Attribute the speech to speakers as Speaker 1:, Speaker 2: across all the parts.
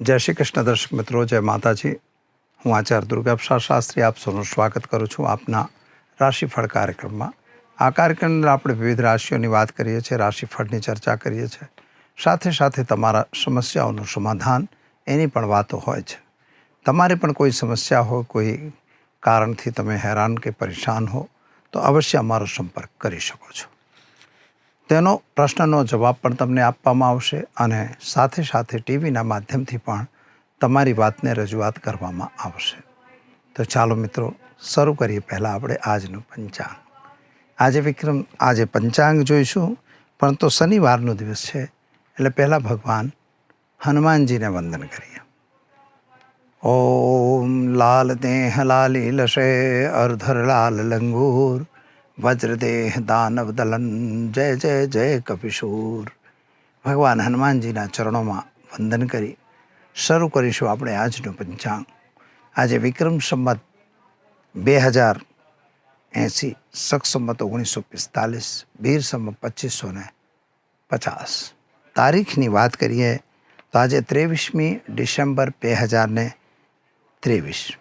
Speaker 1: જય શ્રી કૃષ્ણ દર્શક મિત્રો, જય માતાજી. હું આચાર્ય દુર્ગાપ્સા શાસ્ત્રી, આપ સૌનું સ્વાગત કરું છું આપના રાશિફળ કાર્યક્રમમાં. આ કાર્યક્રમની આપણે વિવિધ રાશિઓની વાત કરીએ છીએ, રાશિફળની ચર્ચા કરીએ છીએ. સાથે સાથે તમારા સમસ્યાઓનું સમાધાન એની પણ વાતો હોય છે. તમારે પણ કોઈ સમસ્યા હોય, કોઈ કારણથી તમે હેરાન કે પરેશાન હો, તો અવશ્ય અમારો સંપર્ક કરી શકો છો. તેનો પ્રશ્નનો જવાબ પણ તમને આપવામાં આવશે અને સાથે સાથે ટીવીના માધ્યમથી પણ તમારી વાતને રજૂઆત કરવામાં આવશે. તો ચાલો મિત્રો, શરૂ કરીએ પહેલાં આપણે આજનું પંચાંગ. આજે વિક્રમ, આજે પંચાંગ જોઈશું, પરંતુ શનિવારનો દિવસ છે, એટલે પહેલાં ભગવાન હનુમાનજીને વંદન કરીએ. ઓમ લાલ દેહ લાલી લશે અર્ધર લાલ લંગૂર વજ્રદેહ દાનવ દલન જય જય જય કપિશૂર. ભગવાન હનુમાનજીના ચરણોમાં વંદન કરી. શરૂ કરીશું આપણે આજનું પંચાંગ. આજે વિક્રમ સંમત બે હજાર એંસી સખ સંમત ઓગણીસો પિસ્તાલીસ વીર સંમત પચીસો. ને પચાસ તારીખની વાત કરીએ તો આજે ત્રેવીસમી ડિસેમ્બર બે હજાર ને ત્રેવીસ.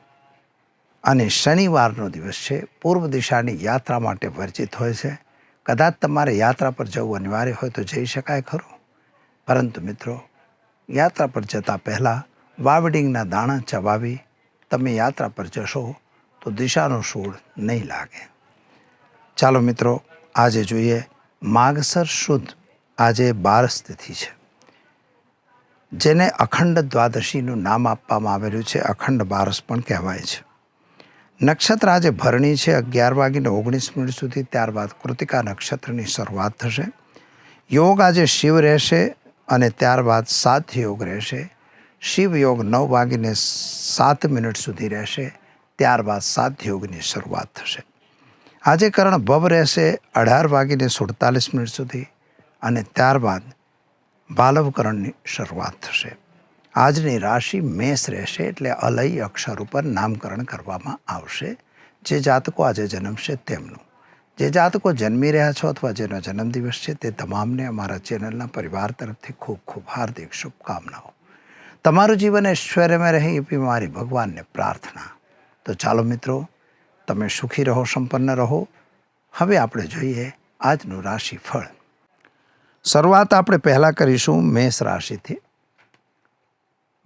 Speaker 1: અને શનિવારનો દિવસ છે, પૂર્વ દિશાની યાત્રા માટે વર્જિત હોય છે. કદાચ તમારે યાત્રા પર જવું અનિવાર્ય હોય તો જઈ શકાય ખરું? પરંતુ મિત્રો, યાત્રા પર જતાં પહેલાં વાવડિંગના દાણા ચબાવી તમે યાત્રા પર જશો તો દિશાનો સૂળ નહીં લાગે. ચાલો મિત્રો, આજે જોઈએ માગસર શુદ્ધ આજે બારસ તિથિ છે. જેને અખંડ દ્વાદશીનું નામ આપવામાં આવેલું છે, અખંડ બારસ પણ કહેવાય છે. નક્ષત્ર આજે ભરણી છે અગિયાર વાગીને ઓગણીસ મિનિટ સુધી. ત્યારબાદ કૃતિકા નક્ષત્રની શરૂઆત થશે. યોગ આજે શિવ રહેશે અને ત્યારબાદ સાત યોગ રહેશે. શિવ યોગ નવ વાગીને સાત મિનિટ સુધી રહેશે. ત્યારબાદ સાત યોગની શરૂઆત થશે. આજે કરણ ભવ રહેશે અઢાર વાગીને સુડતાલીસ મિનિટ સુધી અને ત્યારબાદ બાલવકરણની શરૂઆત થશે. આજની રાશિ મેષ રહેશે એટલે અલય અક્ષર ઉપર નામકરણ કરવામાં આવશે. જે જાતકો આજે જન્મશે તેમનું. જે જાતકો જન્મી રહ્યા છો અથવા જેનો જન્મદિવસ છે તે તમામને અમારા ચેનલના પરિવાર તરફથી ખૂબ ખૂબ હાર્દિક શુભકામનાઓ. તમારું જીવન ઐશ્વર્યમાં રહે એવી મારી ભગવાનને પ્રાર્થના. તો ચાલો મિત્રો, તમે સુખી રહો, સંપન્ન રહો. હવે આપણે જોઈએ આજનું રાશિફળ. શરૂઆત આપણે પહેલાં કરીશું મેષ રાશિથી.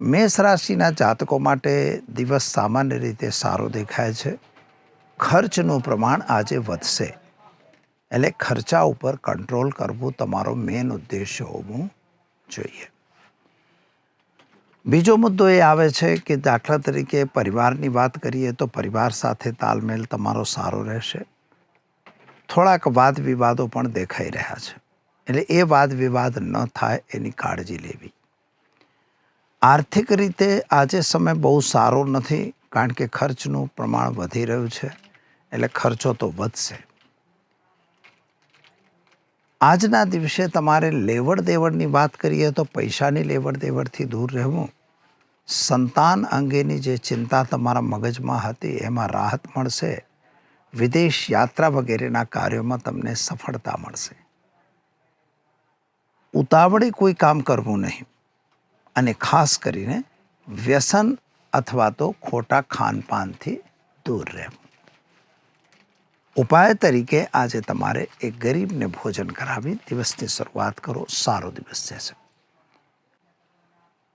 Speaker 1: મેષ રાશિના જાતકો માટે દિવસ સામાન્ય રીતે સારો દેખાય છે. ખર્ચનું પ્રમાણ આજે વધશે. એટલે ખર્ચા ઉપર કંટ્રોલ કરવું તમારો મેન ઉદ્દેશ્ય હોવું જોઈએ. બીજો મુદ્દો એ આવે છે કે દાખલા તરીકે પરિવારની વાત કરીએ તો પરિવાર સાથે તાલમેલ તમારો સારો રહેશે. થોડાક વાદ વિવાદો પણ દેખાઈ રહ્યા છે. એટલે એ વાદ વિવાદ ન થાય એની કાળજી લેવી. આર્થિક રીતે આજે સમય બહુ સારો નથી, કારણ કે ખર્ચનું પ્રમાણ વધી રહ્યું છે, એટલે ખર્ચો તો વધશે. આજના દિવસે તમારે લેવડ દેવડની વાત કરીએ તો પૈસાની લેવડ દેવડથી દૂર રહેવું, સંતાન અંગેની જે ચિંતા તમારા મગજમાં હતી એમાં રાહત મળશે, વિદેશ યાત્રા વગેરેના કાર્યોમાં તમને સફળતા મળશે. ઉતાવળે કોઈ કામ કરવું નહીં. અને ખાસ કરીને વ્યસન અથવા તો ખોટા ખાનપાનથી દૂર રહેવું. ઉપાય તરીકે આજે તમારે એક ગરીબને ભોજન કરાવી દિવસની શરૂઆત કરો, સારો દિવસ જશે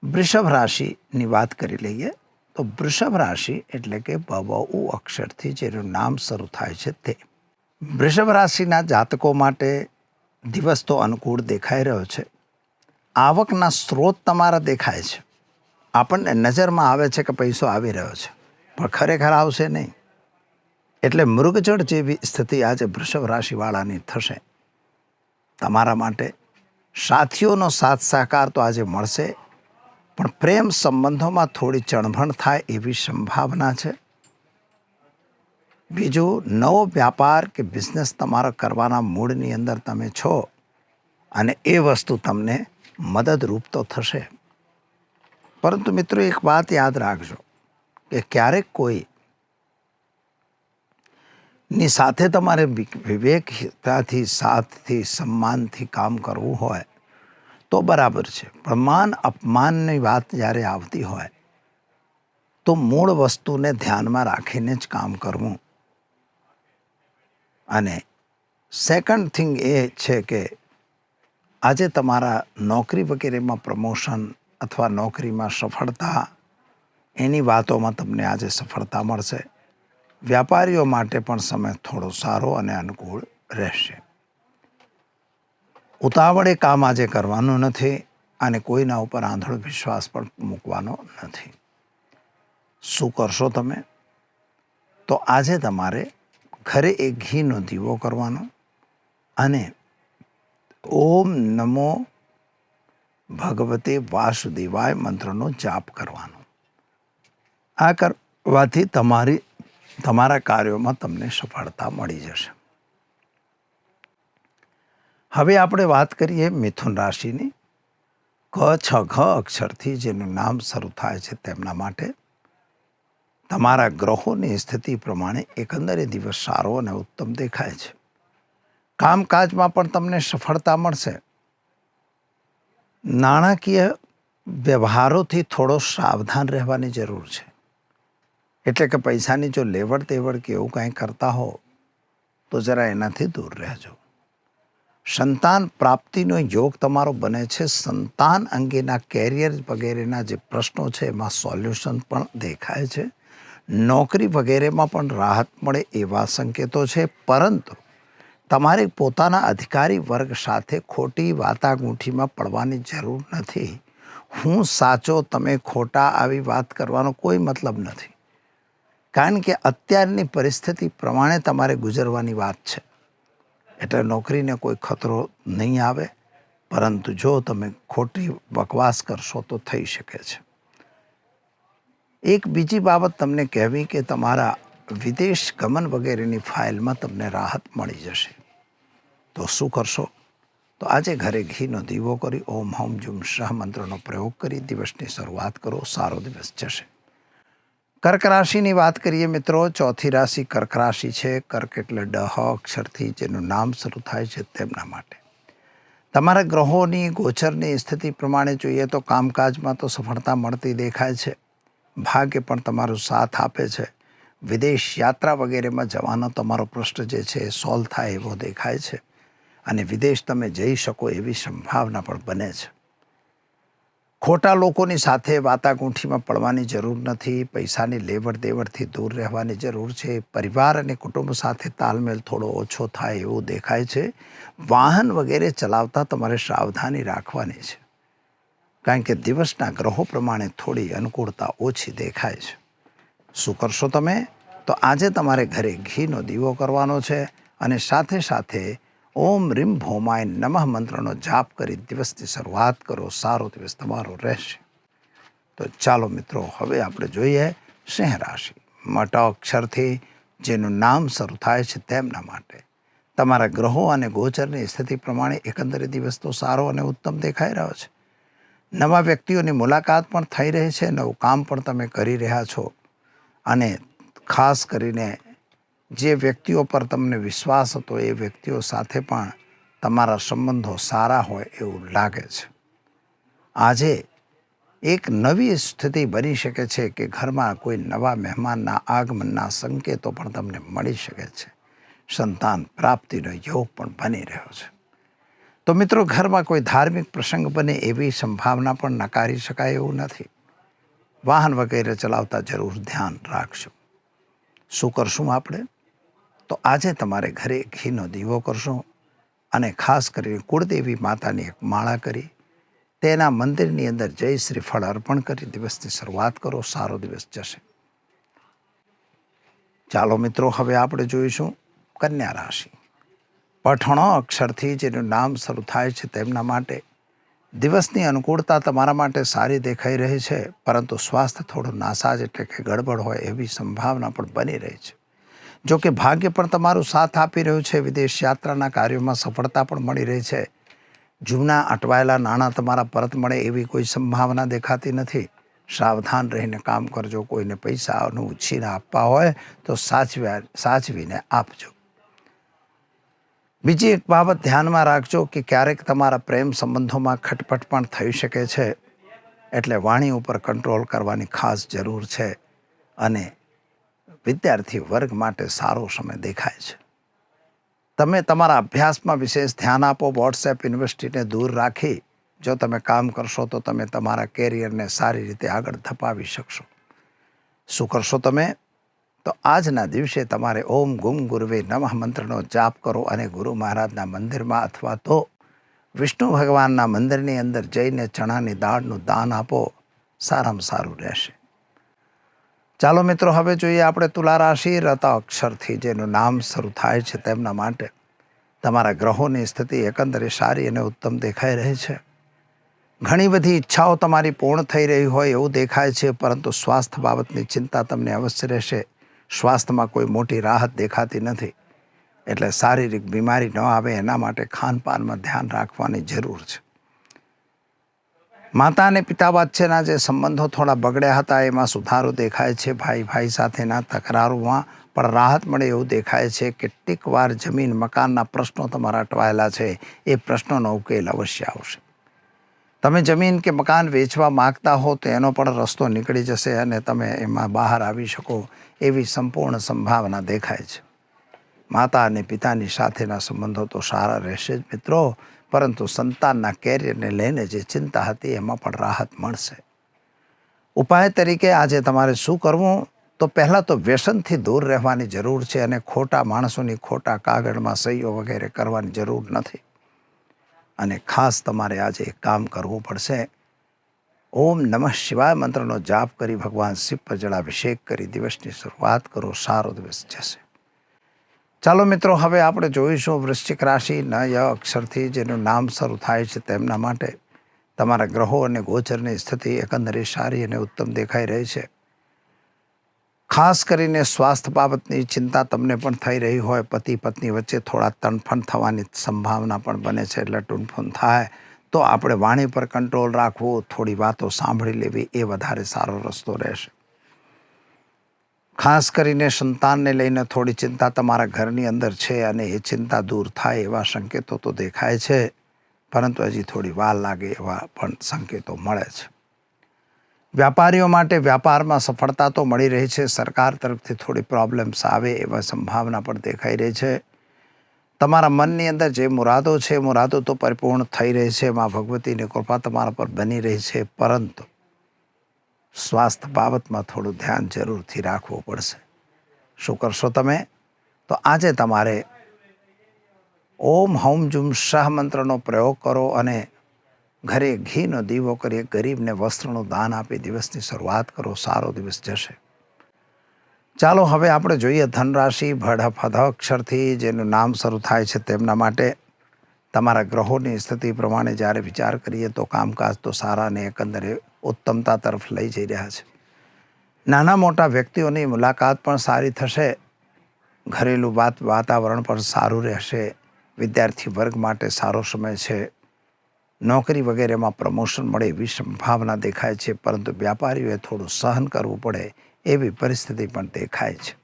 Speaker 1: વૃષભ રાશિની વાત કરી લઈએ તો વૃષભ રાશિ એટલે કે બબઉ અક્ષરથી જેનું નામ શરૂ થાય છે તે. વૃષભ રાશિના જાતકો માટે દિવસ તો અનુકૂળ દેખાઈ રહ્યો છે. આવકના સ્ત્રોત તમારા દેખાય છે. આપણને નજરમાં આવે છે કે પૈસો આવી રહ્યો છે. પણ ખરેખર આવશે નહીં. એટલે મૃગજળ જેવી સ્થિતિ આજે વૃષભ રાશિવાળાની થશે. તમારા માટે સાથીઓનો સાથ સહકાર તો આજે મળશે. પણ પ્રેમ સંબંધોમાં થોડી ચણભણ થાય એવી સંભાવના છે. બીજું, નવો વ્યાપાર કે બિઝનેસ તમારો કરવાના મૂડની અંદર તમે છો. અને એ વસ્તુ તમને મદદરૂપ તો થશે. પરંતુ મિત્રો એક વાત યાદ રાખજો કે ક્યારેક કોઈ ની સાથે તમારે વિવેકતાથી, સાથથી, સન્માનથી કામ કરવું હોય, તો બરાબર છે. પણ માન અપમાનની વાત જ્યારે આવતી હોય, તો મૂળ વસ્તુને ધ્યાનમાં રાખીને જ કામ કરવું. અને સેકન્ડ થિંગ એ છે કે આજે તમારા નોકરી વગેરેમાં પ્રમોશન અથવા નોકરીમાં સફળતા, એની વાતોમાં તમને આજે સફળતા મળશે. વ્યાપારીઓ માટે પણ સમય થોડો સારો અને અનુકૂળ રહેશે. ઉતાવળે કામ આજે કરવાનું નથી અને કોઈના ઉપર આંધળો વિશ્વાસ પણ મૂકવાનો નથી. શું કરશો તમે? તો આજે તમારે ઘરે એક ઘીનો દીવો કરવાનો અને ઓમ નમો ભગવતે વાસુદેવાય મંત્રનો જાપ કરવાનો. આ કરવાથી તમારી, તમારા કાર્યોમાં તમને સફળતા મળી જશે. હવે આપણે વાત કરીએ મિથુન રાશિની. ક, છ, ઘ અક્ષરથી જેનું નામ શરૂ થાય છે તેમના માટે. તમારા ગ્રહોની સ્થિતિ પ્રમાણે એકંદરે દિવસ સારો અને ઉત્તમ દેખાય છે. કામકાજમાં પણ તમને સફળતા મળશે. નાણાકીય વ્યવહારોથી થોડો સાવધાન રહેવાની જરૂર છે. એટલે કે પૈસાની જો લેવડ દેવડ કે એવું કાંઈ કરતા હો, તો જરા એનાથી દૂર રહેજો. સંતાન પ્રાપ્તિનો યોગ તમારો બને છે. સંતાન અંગેના કેરિયર વગેરેના જે પ્રશ્નો છે, એમાં સોલ્યુશન પણ દેખાય છે. નોકરી વગેરેમાં પણ રાહત મળે એવા સંકેતો છે. પરંતુ તમારે પોતાના અધિકારી વર્ગ સાથે ખોટી વાતાગૂંઠીમાં પડવાની જરૂર નથી. હું સાચો, તમે ખોટા આવી વાત કરવાનો કોઈ મતલબ નથી. કારણ કે અત્યારની પરિસ્થિતિ પ્રમાણે તમારે ગુજરવાની વાત છે. એટલે નોકરીને કોઈ ખતરો નહીં આવે, પરંતુ જો તમે ખોટી બકવાસ કરશો તો થઈ શકે છે. એક બીજી બાબત તમને કહેવી કે તમારા વિદેશ ગમન વગેરેની ફાઇલમાં તમને રાહત મળી જશે. તો શું કરશો? તો આજે ઘરે ઘીનો દીવો કરી ઓમ હોમ જુમ શાહ મંત્રનો પ્રયોગ કરી દિવસની શરૂઆત કરો, સારો દિવસ જશે. કર્ક રાશિની વાત કરીએ મિત્રો, ચોથી રાશિ કર્ક રાશિ છે. કર્ક એટલે ડહ અક્ષરથી જેનું નામ શરૂ થાય છે તેમના માટે. તમારા ગ્રહોની, ગોચરની સ્થિતિ પ્રમાણે જોઈએ તો કામકાજમાં તો સફળતા મળતી દેખાય છે. ભાગ્ય પણ તમારો સાથ આપે છે. વિદેશ યાત્રા વગેરેમાં જવાનો તમારો પ્રશ્ન જે છે એ સોલ્વ થાય એવો દેખાય છે. અને વિદેશ તમે જઈ શકો એવી સંભાવના પણ બને છે. ખોટા લોકોની સાથે વાતાગૂંઠીમાં પડવાની જરૂર નથી, પૈસાની લેવડ દેવડથી દૂર રહેવાની જરૂર છે, પરિવાર અને કુટુંબ સાથે તાલમેલ થોડો ઓછો થાય એવું દેખાય છે. વાહન વગેરે ચલાવતા તમારે સાવધાની રાખવાની છે. કારણ કે દિવસના ગ્રહો પ્રમાણે થોડી અનુકૂળતા ઓછી દેખાય છે. શું કરશો તમે? તો આજે તમારે ઘરે ઘીનો દીવો કરવાનો છે અને સાથે સાથે ઓમ રીમ ભોમાય નમઃ મંત્રનો જાપ કરી દિવસની શરૂઆત કરો, સારો દિવસ તમારો રહેશે. તો ચાલો મિત્રો, હવે આપણે જોઈએ સિંહ રાશિ. મોટા અક્ષરથી જેનું નામ શરૂ થાય છે તેમના માટે. તમારા ગ્રહો અને ગોચરની સ્થિતિ પ્રમાણે એકંદરે દિવસ તો સારો અને ઉત્તમ દેખાઈ રહ્યો છે. નવા વ્યક્તિઓની મુલાકાત પણ થઈ રહી છે, નવું કામ પણ તમે કરી રહ્યા છો. અને ખાસ કરીને જે વ્યક્તિઓ પર તમને વિશ્વાસ હતો, એ વ્યક્તિઓ સાથે પણ તમારા સંબંધો સારા હોય એવું લાગે છે. આજે એક નવી સ્થિતિ બની શકે છે કે ઘરમાં કોઈ નવા મહેમાનના આગમનના સંકેતો પણ તમને મળી શકે છે. સંતાન પ્રાપ્તિનો યોગ પણ બની રહ્યો છે. તો મિત્રો, ઘરમાં કોઈ ધાર્મિક પ્રસંગ બને એવી સંભાવના પણ નકારી શકાય એવું નથી. વાહન વગેરે ચલાવતા જરૂર ધ્યાન રાખજો. શું કરશું આપણે? તો આજે તમારે ઘરે ઘીનો દીવો કરશો અને ખાસ કરીને કુળદેવી માતાની એક માળા કરી, તેના મંદિરની અંદર જય શ્રી ફળ અર્પણ કરી, દિવસની શરૂઆત કરો, સારો દિવસ જશે. ચાલો મિત્રો, હવે આપણે જોઈશું કન્યા રાશિ. પઠણો અક્ષરથી જેનું નામ શરૂ થાય છે તેમના માટે. દિવસની અનુકૂળતા તમારા માટે સારી દેખાઈ રહી છે, પરંતુ સ્વાસ્થ્ય થોડું નાસાજ એટલે કે ગડબડ હોય એવી સંભાવના પણ બની રહી છે. જો કે ભાગ્ય પણ તમારું સાથ આપી રહ્યું છે. વિદેશ યાત્રાના કાર્યોમાં સફળતા પણ મળી રહી છે. જૂના અટવાયેલા નાણાં તમારા પરત મળે એવી કોઈ સંભાવના દેખાતી નથી. સાવધાન રહીને કામ કરજો. કોઈને પૈસાનું ઉછીને આપવા હોય તો સાચવ્યા, સાચવીને આપજો. બીજી એક બાબત ધ્યાનમાં રાખજો કે ક્યારેક તમારા પ્રેમ સંબંધોમાં ખટપટ પણ થઈ શકે છે. એટલે વાણી ઉપર કંટ્રોલ કરવાની ખાસ જરૂર છે. અને વિદ્યાર્થી વર્ગ માટે સારો સમય દેખાય છે. તમે તમારા અભ્યાસમાં વિશેષ ધ્યાન આપો વોટ્સએપ યુનિવર્સિટીને દૂર રાખી, જો તમે કામ કરશો તો તમે તમારા કેરિયરને સારી રીતે આગળ ધપાવી શકશો. શું કરશો તમે? તો આજના દિવસે તમારે ઓમ ગુમ ગુરવે નમઃ મંત્રનો જાપ કરો અને ગુરુ મહારાજના મંદિરમાં અથવા તો વિષ્ણુ ભગવાનના મંદિરની અંદર જઈને ચણાની દાળનું દાન આપો. સારામાં સારું રહેશે. ચાલો મિત્રો, હવે જોઈએ આપણે તુલા રાશિ રતા અક્ષરથી, જેનું નામ શરૂ થાય છે તેમના માટે. તમારા ગ્રહોની સ્થિતિ એકંદરે સારી અને ઉત્તમ દેખાઈ રહી છે. ઘણી બધી ઈચ્છાઓ તમારી પૂર્ણ થઈ રહી હોય એવું દેખાય છે, પરંતુ સ્વાસ્થ્ય બાબતની ચિંતા તમને અવશ્ય રહેશે. સ્વાસ્થ્યમાં કોઈ મોટી રાહત દેખાતી નથી. એટલે શારીરિક બીમારી ન આવે, એના માટે ખાનપાનમાં ધ્યાન રાખવાની જરૂર છે. માતા અને પિતા વચ્ચેના જે સંબંધો થોડા બગડ્યા હતા, એમાં સુધારો દેખાય છે. ભાઈ ભાઈ સાથેના તકરારોમાં પણ રાહત મળે એવું દેખાય છે. કેટલીક વાર જમીન, મકાનના પ્રશ્નો તમારા અટવાયેલા છે. એ પ્રશ્નોનો ઉકેલ અવશ્ય આવશે. તમે જમીન કે મકાન વેચવા માગતા હો તો એનો પણ રસ્તો નીકળી જશે અને તમે એમાં બહાર આવી શકો એવી સંપૂર્ણ સંભાવના દેખાય છે. માતા અને પિતાની સાથેના સંબંધો તો સારા રહેશે જ મિત્રો. પરંતુ સંતાનના કેરિયરને લઈને જે ચિંતા હતી એમાં પણ રાહત મળશે. ઉપાય તરીકે આજે તમારે શું કરવું? તો પહેલાં તો વ્યસનથી દૂર રહેવાની જરૂર છે અને ખોટા માણસોની ખોટા કાગળમાં સહીઓ વગેરે કરવાની જરૂર નથી. અને ખાસ તમારે આજે એક કામ કરવું પડશે. ઓમ નમઃ શિવાય મંત્રનો જાપ કરી ભગવાન શિવ પર જળાભિષેક કરી દિવસની શરૂઆત કરો, સારો દિવસ જશે. ચાલો મિત્રો, હવે આપણે જોઈશું વૃશ્ચિક રાશિ ન ય અક્ષરથી જેનું નામ શરૂ થાય છે તેમના માટે. તમારા ગ્રહો અને ગોચરની સ્થિતિ એકંદરે સારી અને ઉત્તમ દેખાઈ રહી છે. ખાસ કરીને સ્વાસ્થ્ય બાબતની ચિંતા તમને પણ થઈ રહી હોય. પતિ, પત્ની વચ્ચે થોડા તણફણ થવાની સંભાવના પણ બને છે. એટલે ટૂંફણ થાય તો આપણે વાણી પર કંટ્રોલ રાખવો, થોડી વાતો સાંભળી લેવી એ વધારે સારો રસ્તો રહેશે. ખાસ કરીને સંતાનને લઈને થોડી ચિંતા તમારા ઘરની અંદર છે અને એ ચિંતા દૂર થાય એવા સંકેતો તો દેખાય છે, પરંતુ હજી થોડી વાર લાગે એવા પણ સંકેતો મળે છે. વ્યાપારીઓ માટે વ્યાપારમાં સફળતા તો મળી રહી છે, સરકાર તરફથી થોડી પ્રોબ્લેમ્સ આવે એવા સંભાવના પણ દેખાઈ રહી છે. તમારા મનની અંદર જે મુરાદો છે મુરાદો તો પરિપૂર્ણ થઈ રહી છે, માં ભગવતીની કૃપા તમારા પર બની રહી છે, પરંતુ સ્વાસ્થ્ય બાબતમાં થોડું ધ્યાન જરૂરથી રાખવું પડશે. શું કરશો તમે? તો આજે તમારે ઓમ હોમ જુમ શાહ મંત્રનો પ્રયોગ કરો અને ઘરે ઘીનો દીવો કરી ગરીબને વસ્ત્રનું દાન આપી દિવસની શરૂઆત કરો, સારો દિવસ જશે. ચાલો હવે આપણે જોઈએ ધનરાશિ ભડ અક્ષરથી જેનું નામ શરૂ થાય છે તેમના માટે. તમારા ગ્રહોની સ્થિતિ પ્રમાણે જ્યારે વિચાર કરીએ તો કામકાજ તો સારા અને એકંદરે ઉત્તમતા તરફ લઈ જઈ રહ્યા છે. નાના મોટા વ્યક્તિઓની મુલાકાત પણ સારી થશે. ઘરેલું વાત, વાતાવરણ પણ સારું રહેશે. વિદ્યાર્થી વર્ગ માટે સારો સમય છે. નોકરી વગેરેમાં પ્રમોશન મળે એવી સંભાવના દેખાય છે, પરંતુ વ્યાપારીઓએ થોડું સહન કરવું પડે એવી પરિસ્થિતિ પણ દેખાય છે.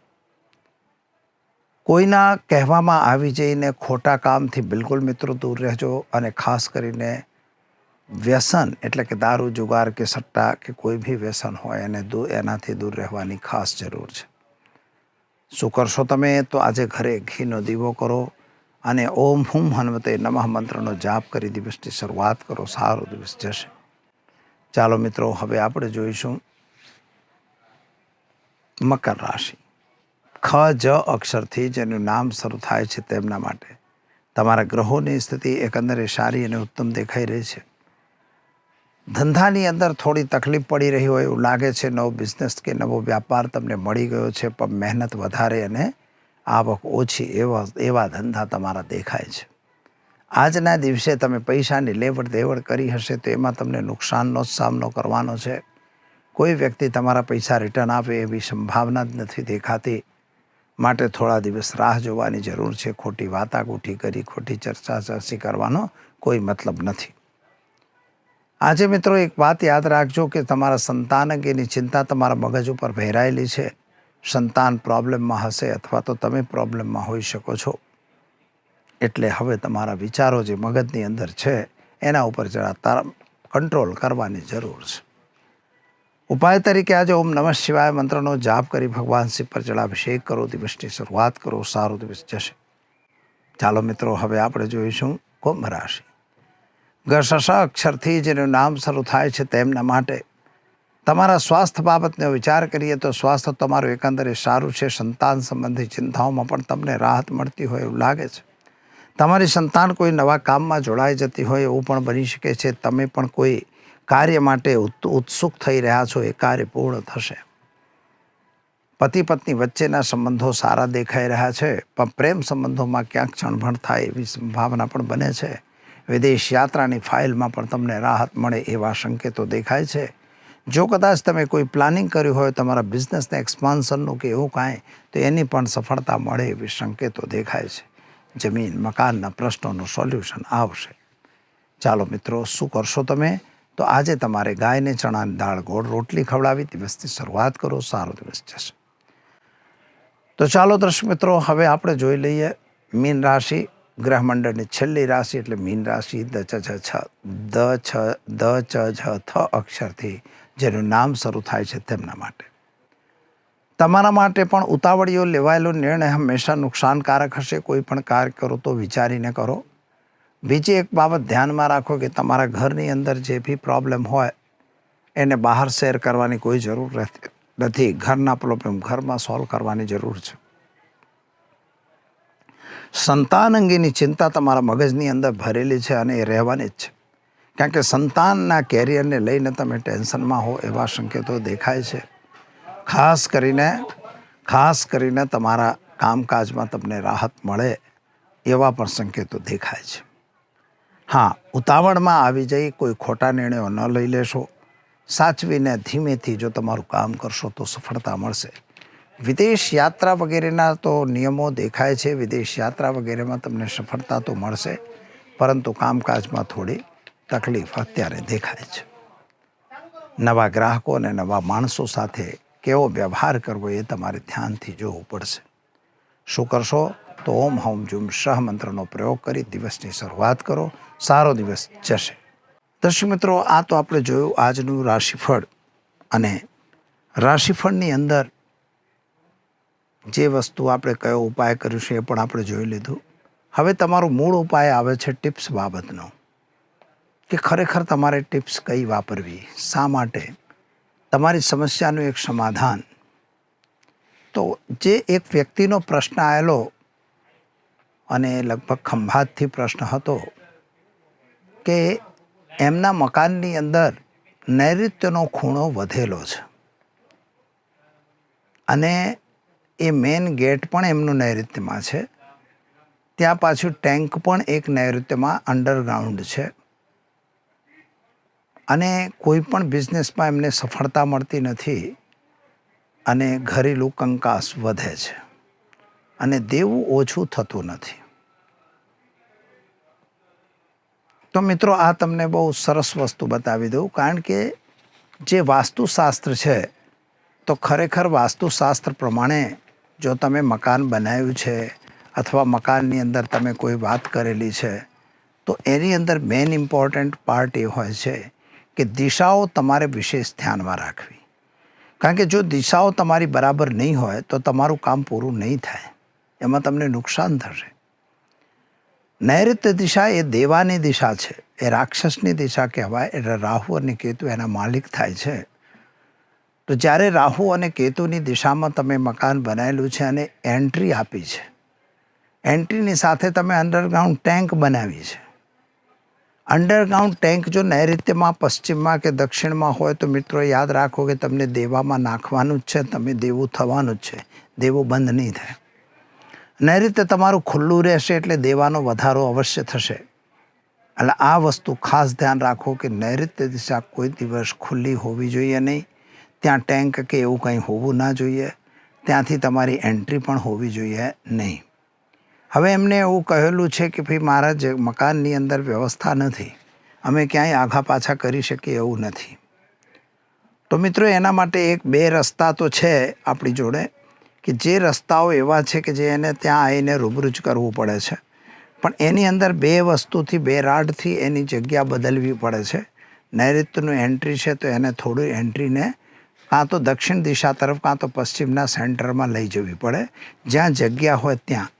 Speaker 1: કોઈના કહેવામાં આવી જઈને ખોટા કામથી બિલકુલ મિત્રો દૂર રહેજો અને ખાસ કરીને વ્યસન એટલે કે દારૂ, જુગાર કે સટ્ટા કે કોઈ બી વ્યસન હોય એને દૂર એનાથી દૂર રહેવાની ખાસ જરૂર છે. શું કરશો તમે? તો આજે ઘરે ઘીનો દીવો કરો અને ઓમ હુમ હનુમતે નમઃ મંત્રનો જાપ કરી દિવસની શરૂઆત કરો. સારો દિવસ જશે. ચાલો મિત્રો, હવે આપણે જોઈશું મકર રાશિ. ખ, જ અક્ષરથી જેનું નામ શરૂ થાય છે તેમના માટે. તમારા ગ્રહોની સ્થિતિ એકંદરે સારી અને ઉત્તમ દેખાઈ રહી છે. ધંધાની અંદર થોડી તકલીફ પડી રહી હોય એવું લાગે છે, નવો બિઝનેસ કે નવો વ્યાપાર તમને મળી ગયો છે, પણ મહેનત વધારે અને આવક ઓછી એવા એવા ધંધા તમારા દેખાય છે. આજના દિવસે તમે પૈસાની લેવડ દેવડ કરી હશે તો એમાં તમને નુકસાનનો જ સામનો કરવાનો છે. કોઈ વ્યક્તિ તમારા પૈસા રિટર્ન આપે એવી સંભાવના જ નથી દેખાતી. માટે થોડા દિવસ રાહ જોવાની જરૂર છે, ખોટી વાતાગોઠી કરી, ખોટી ચર્ચા ચર્ચી કરવાનો કોઈ મતલબ નથી. આજે મિત્રો એક વાત યાદ રાખજો કે તમારા સંતાન અંગેની ચિંતા તમારા મગજ ઉપર ભેરાયેલી છે. સંતાન પ્રોબ્લેમમાં હશે અથવા તો તમે પ્રોબ્લેમમાં હોઈ શકો છો. એટલે હવે તમારા વિચારો જે મગજની અંદર છે, એના ઉપર જરા તારા કંટ્રોલ કરવાની જરૂર છે. ઉપાય તરીકે આજે ઓમ નમઃ શિવાય મંત્રનો જાપ કરી ભગવાન શિવ પર જળાભિષેક કરો, દિવસની શરૂઆત કરો, સારો દિવસ જશે. ચાલો મિત્રો, હવે આપણે જોઈશું કુંભ રાશિ. ગશશ અક્ષરથી જેનું નામ શરૂ થાય છે તેમના માટે. તમારા સ્વાસ્થ્ય બાબતનો વિચાર કરીએ તો સ્વાસ્થ્ય તમારું એકંદરે સારું છે, સંતાન સંબંધી ચિંતાઓમાં પણ તમને રાહત મળતી હોય એવું લાગે છે. તમારી સંતાન કોઈ નવા કામમાં જોડાઈ જતી હોય એવું પણ બની શકે છે. તમે પણ કોઈ કાર્ય માટે ઉત- ઉત્સુક થઈ રહ્યા છો, એ કાર્ય પૂર્ણ થશે. પતિ પત્ની વચ્ચેના સંબંધો સારા દેખાઈ રહ્યા છે, પણ પ્રેમ સંબંધોમાં ક્યાંક ચણભણ થાય એવી સંભાવના પણ બને છે. વિદેશ યાત્રાની ફાઇલમાં પણ તમને રાહત મળે એવા સંકેતો દેખાય છે. જો કદાચ તમે કોઈ પ્લાનિંગ કર્યું હોય તમારા બિઝનેસને એક્સપાન્શનનું કે એવું કાંઈ, તો એની પણ સફળતા મળે એવી સંકેતો દેખાય છે. જમીન, મકાનના પ્રશ્નોનું સોલ્યુશન આવશે. ચાલો મિત્રો, શું કરશો તમે? તો આજે તમારે ગાયને ચણાની દાળ ગોળ રોટલી ખવડાવી દિવસની શરૂઆત કરો, સારો દિવસ જશે. તો ચાલો દર્શક મિત્રો, હવે આપણે જોઈ લઈએ મીન રાશિ ગ્રહમંડળની છેલ્લી રાશિ એટલે મીન રાશિ, દ ચ છ છ, દ છ, દ ચ છ, થ અક્ષરથી જેનું નામ શરૂ થાય છે તેમના માટે. તમારા માટે પણ ઉતાવળીઓ લેવાયેલો નિર્ણય હંમેશા નુકસાનકારક હશે. કોઈ પણ કાર્ય કરો તો વિચારીને કરો. બીજી એક બાબત ધ્યાનમાં રાખો કે તમારા ઘરની અંદર જે બી પ્રોબ્લેમ હોય, એને બહાર શેર કરવાની કોઈ જરૂર નથી. ઘરના પ્રોબ્લેમ ઘરમાં સોલ્વ કરવાની જરૂર છે. સંતાન અંગેની ચિંતા તમારા મગજની અંદર ભરેલી છે અને એ રહેવાની જ છે. કારણ કે સંતાનના કેરિયરને લઈને તમે ટેન્શનમાં હો એવા સંકેતો દેખાય છે. ખાસ કરીને ખાસ કરીને તમારા કામકાજમાં તમને રાહત મળે એવા પણ સંકેતો દેખાય છે. હા, ઉતાવળમાં આવી જઈ કોઈ ખોટા નિર્ણયો ન લઈ લેશો. સાચવીને ધીમેથી જો તમારું કામ કરશો તો સફળતા મળશે. વિદેશ યાત્રા વગેરેના તો નિયમો દેખાય છે. વિદેશ યાત્રા વગેરેમાં તમને સફળતા તો મળશે, પરંતુ કામકાજમાં થોડી તકલીફ અત્યારે દેખાય છે. નવા ગ્રાહકો અને નવા માણસો સાથે કેવો વ્યવહાર કરવો એ તમારે ધ્યાનથી જોવું પડશે. શું કરશો? તો ઓમ હોમ જુમ શહ મંત્રનો પ્રયોગ કરી દિવસની શરૂઆત કરો. સારો દિવસ જશે. દર્શક મિત્રો, આ તો આપણે જોયું આજનું રાશિફળ. અને રાશિફળની અંદર જે વસ્તુ આપણે કયો ઉપાય કર્યું છે એ પણ આપણે જોઈ લીધું. હવે તમારો મૂળ ઉપાય આવે છે ટિપ્સ બાબતનો, કે ખરેખર તમારે ટિપ્સ કઈ વાપરવી, શા માટે? તમારી સમસ્યાનું એક સમાધાન. તો જે એક વ્યક્તિનો પ્રશ્ન આવેલો, અને લગભગ ખંભાતથી પ્રશ્ન હતો, કે એમના મકાનની અંદર નૈઋત્યનો ખૂણો વધેલો છે. અને એ મેઇન ગેટ પણ એમનું નૈઋત્યમાં છે. ત્યાં પાછું ટેન્ક પણ એક નૈઋત્યમાં અંડરગ્રાઉન્ડ છે. અને કોઈ પણ બિઝનેસમાં એમને સફળતા મળતી નથી અને ઘરેલું કંકાસ વધે છે. અને દેવું ઓછું થતું નથી. તો મિત્રો, આ તમને બહુ સરસ વસ્તુ બતાવી દઉં, કારણ કે જે વાસ્તુશાસ્ત્ર છે, તો ખરેખર વાસ્તુશાસ્ત્ર પ્રમાણે જો તમે મકાન બનાવ્યું છે અથવા મકાનની અંદર તમે કોઈ વાત કરેલી છે, તો એની અંદર મેઇન ઇમ્પોર્ટન્ટ પાર્ટ એ હોય છે કે દિશાઓ તમારે વિશેષ ધ્યાનમાં રાખવી. કારણ કે જો દિશાઓ તમારી બરાબર નહીં હોય, તો તમારું કામ પૂરું નહીં થાય. એમાં તમને નુકસાન થશે. નૈઋત્ય દિશા એ દેવાની દિશા છે. એ રાક્ષસની દિશા કહેવાય, એટલે રાહુ અને કેતુ એના માલિક થાય છે. તો જ્યારે રાહુ અને કેતુની દિશામાં તમે મકાન બનાવેલું છે અને એન્ટ્રી આપી છે, એન્ટ્રીની સાથે તમે અંડરગ્રાઉન્ડ ટેન્ક બનાવી છે. અંડરગ્રાઉન્ડ ટેન્ક જો નૈઋત્યમાં, પશ્ચિમમાં કે દક્ષિણમાં હોય તો મિત્રો યાદ રાખો કે તમને દેવામાં નાખવાનું જ છે, તમે દેવું થવાનું જ છે, દેવું બંધ નહીં થાય. નૈઋત્ય તમારું ખુલ્લું રહેશે એટલે દેવાનો વધારો અવશ્ય થશે. એટલે આ વસ્તુ ખાસ ધ્યાન રાખો કે નૈઋત્ય દિશા કોઈ દિવસ ખુલ્લી હોવી જોઈએ નહીં. ત્યાં ટેન્ક કે એવું કંઈ હોવું ના જોઈએ, ત્યાંથી તમારી એન્ટ્રી પણ હોવી જોઈએ નહીં. હવે એમને એવું કહેલું છે કે ભાઈ મારા જે મકાનની અંદર વ્યવસ્થા નથી. અમે ક્યાંય આઘા પાછા કરી શકીએ એવું નથી. તો મિત્રો, એના માટે એક બે રસ્તા તો છે આપણી જોડે, કે જે રસ્તાઓ એવા છે કે જે એને ત્યાં આવીને રૂબરૂ જ કરવું પડે છે. પણ એની અંદર બે વસ્તુથી, બે રાડથી એની જગ્યા બદલવી પડે છે. નૈઋત્યનું એન્ટ્રી છે તો એને થોડું એન્ટ્રીને કાં તો દક્ષિણ દિશા તરફ કાં તો પશ્ચિમના સેન્ટરમાં લઈ જવી પડે. જ્યાં જગ્યા હોય ત્યાં.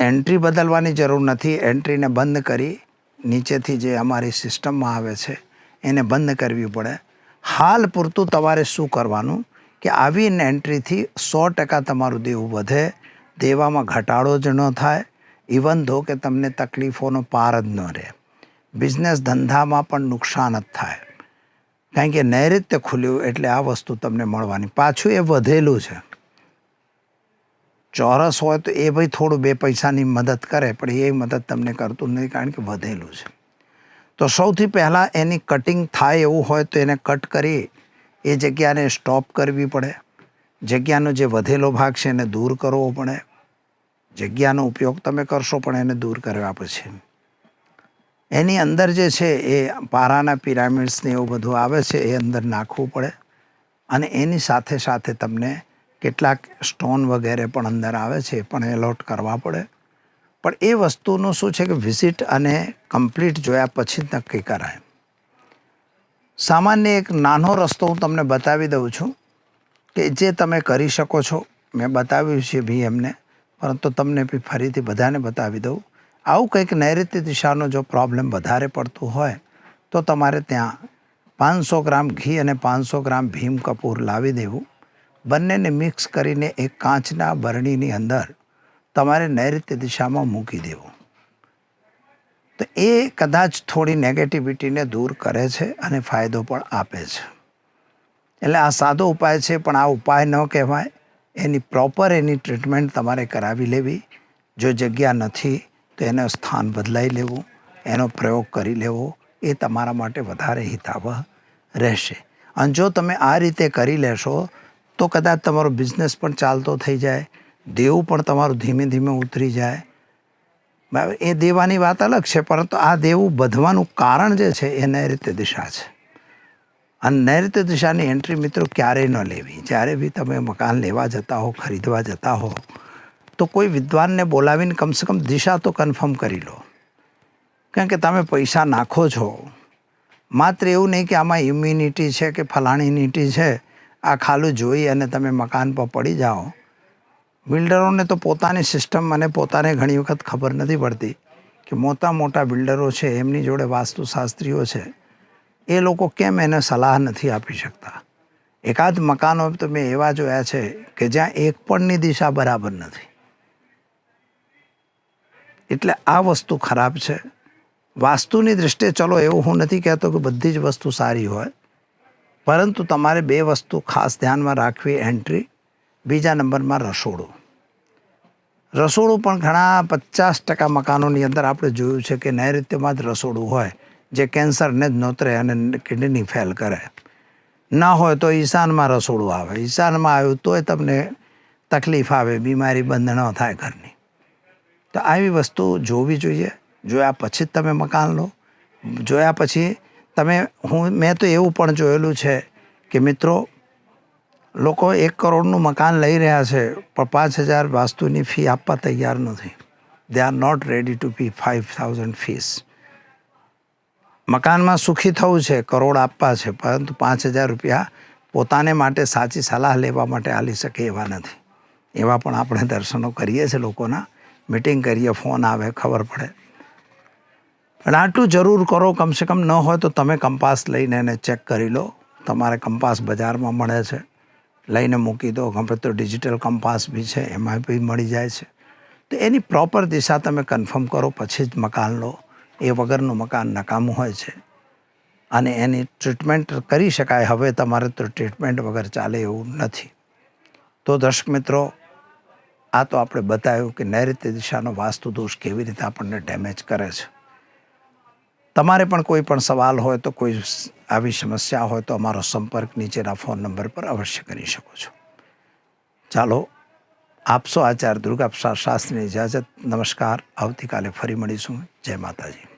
Speaker 1: એન્ટ્રી બદલવાની જરૂર નથી. એન્ટ્રીને બંધ કરી નીચેથી જે અમારી સિસ્ટમમાં આવે છે, એને બંધ કરવી પડે. હાલ પૂરતું તમારે શું કરવાનું? કે આવી એન્ટ્રીથી સો ટકા તમારું દેવું વધે. દેવામાં ઘટાડો જ ન થાય. ઇવન ધો કે તમને તકલીફોનો પાર જ ન રહે. બિઝનેસ ધંધામાં પણ નુકસાન જ થાય. કારણ કે નૈઋત્ય ખુલ્યું એટલે આ વસ્તુ તમને મળવાની. પાછું એ વધેલું છે. ચોરસ હોય તો એ ભાઈ થોડું બે પૈસાની મદદ કરે, પણ એ મદદ તમને કરતું નથી કારણ કે વધેલું છે. તો સૌથી પહેલાં એની કટિંગ થાય એવું હોય તો એને કટ કરી, એ જગ્યાને સ્ટોપ કરવી પડે. જગ્યાનો જે વધેલો ભાગ છે એને દૂર કરવો પડે. જગ્યાનો ઉપયોગ તમે કરશો પણ એને દૂર કરવા પછી. એની અંદર જે છે એ પારાના પિરામિડ્સને એવું બધું આવે છે, એ અંદર નાખવું પડે. અને એની સાથે સાથે તમને કેટલાક સ્ટોન વગેરે પણ અંદર આવે છે પણ એલોટ કરવા પડે. પણ એ વસ્તુનું શું છે કે વિઝિટ અને કમ્પ્લીટ જોયા પછી જ નક્કી કરાય. સામાન્ય એક નાનો રસ્તો હું તમને બતાવી દઉં છું કે જે તમે કરી શકો છો. મેં બતાવ્યું છે બી એમને, પરંતુ તમને બી ફરીથી બધાને બતાવી દઉં. આવું કંઈક નૈઋત્ય દિશાનો જો પ્રોબ્લેમ વધારે પડતું હોય, તો તમારે ત્યાં પાંચસો ગ્રામ ઘી અને પાંચસો ગ્રામ ભીમ કપૂર લાવી દેવું. બંનેને મિક્સ કરીને એક કાચના બરણીની અંદર તમારે નૈઋત્ય દિશામાં મૂકી દેવું. તો એ કદાચ થોડી નેગેટિવિટીને દૂર કરે છે અને ફાયદો પણ આપે છે. એટલે આ સાદો ઉપાય છે, પણ આ ઉપાય ન કહેવાય. એની પ્રોપર એની ટ્રીટમેન્ટ તમારે કરાવી લેવી. જો જગ્યા નથી તો એને સ્થાન બદલાઈ લેવું, એનો પ્રયોગ કરી લેવો, એ તમારા માટે વધારે હિતાવહ રહેશે. અને જો તમે આ રીતે કરી લેશો, તો કદાચ તમારો બિઝનેસ પણ ચાલતો થઈ જાય, દેવું પણ તમારું ધીમે ધીમે ઉતરી જાય. બરાબર? એ દેવાની વાત અલગ છે, પરંતુ આ દેવું બધવાનું કારણ જે છે, એ નૈઋત્ય દિશા છે. અને નૈઋત્ય દિશાની એન્ટ્રી મિત્રો ક્યારેય ન લેવી. જ્યારે બી તમે મકાન લેવા જતા હો, ખરીદવા જતા હો તો કોઈ વિદ્વાનને બોલાવીને કમસે કમ દિશા તો કન્ફર્મ કરી લો. કારણ કે તમે પૈસા નાખો છો. માત્ર એવું નહીં કે આમાં ઇમ્યુનિટી છે કે ફલાણીનિટી છે, આ ખાલું જોઈ અને તમે મકાન પર પડી જાઓ. બિલ્ડરોને તો પોતાની સિસ્ટમ અને પોતાને ઘણી વખત ખબર નથી પડતી કે મોટા મોટા બિલ્ડરો છે, એમની જોડે વાસ્તુશાસ્ત્રીઓ છે. એ લોકો કેમ એને સલાહ નથી આપી શકતા? એકાદ મકાનો તો મેં એવા જોયા છે કે જ્યાં એક પણની દિશા બરાબર નથી. એટલે આ વસ્તુ ખરાબ છે. વાસ્તુની દૃષ્ટિએ ચલો એવું હું નથી કહેતો કે બધી જ વસ્તુ સારી હોય. પરંતુ તમારે બે વસ્તુ ખાસ ધ્યાનમાં રાખવી એન્ટ્રી બીજા નંબરમાં રસોડું. રસોડું પણ ઘણા પચાસ ટકા મકાનોની અંદર આપણે જોયું છે કે નૈઋત્યમાં જ રસોડું હોય, જે કેન્સરને જ નોતરે અને કિડની ફેલ કરે. ના હોય તો ઈશાનમાં રસોડું આવે. ઈશાનમાં આવ્યું તોય તમને તકલીફ આવે, બીમારી બંધ ન થાય ઘરની. તો આવી વસ્તુ જોવી જોઈએ. જોયા પછી જ તમે મકાન લો. જોયા પછી તમે, હું, મેં તો એવું પણ જોયેલું છે કે મિત્રો, લોકો એક કરોડનું મકાન લઈ રહ્યા છે, પણ પાંચ હજાર વાસ્તુની ફી આપવા તૈયાર નથી. They are not ready to pay five thousand fees મકાનમાં સુખી થવું છે, કરોડ આપવા છે, પરંતુ પાંચ હજાર રૂપિયા પોતાને માટે સાચી સલાહ લેવા માટે આલી શકે એવા નથી. એવા પણ આપણે દર્શનો કરીએ છીએ લોકોના. મિટિંગ કરીએ, ફોન આવે, ખબર પડે. પણ આટલું જરૂર કરો, કમસે કમ ન હોય તો તમે કંપાસ લઈને એને ચેક કરી લો. તમારે કંપાસ બજારમાં મળે છે. લઈને મૂકી દો. ગમે તો ડિજિટલ કંપાસ બી છે, એમાં બી મળી જાય છે. તો એની પ્રોપર દિશા તમે કન્ફર્મ કરો, પછી જ મકાન લો. એ વગરનું મકાન નકામું હોય છે. અને એની ટ્રીટમેન્ટ કરી શકાય. હવે તમારે તો ટ્રીટમેન્ટ વગર ચાલે એવું નથી. તો દર્શક મિત્રો આ તો આપણે બતાવ્યું કે નૈઋત્ય દિશાનો વાસ્તુ દોષ કેવી રીતે આપણને ડેમેજ કરે છે. તમારે પણ કોઈ પણ સવાલ હોય તો કોઈ આવી સમસ્યા હોય તો અમારો સંપર્ક નીચેના ફોન નંબર પર અવશ્ય કરી શકો છો. ચાલો આપશો આચાર્ય દુર્ગાપ્રસાદ શાસ્ત્રીની ઇજાજત. નમસ્કાર. આવતીકાલે ફરી મળીશું. જય માતાજી.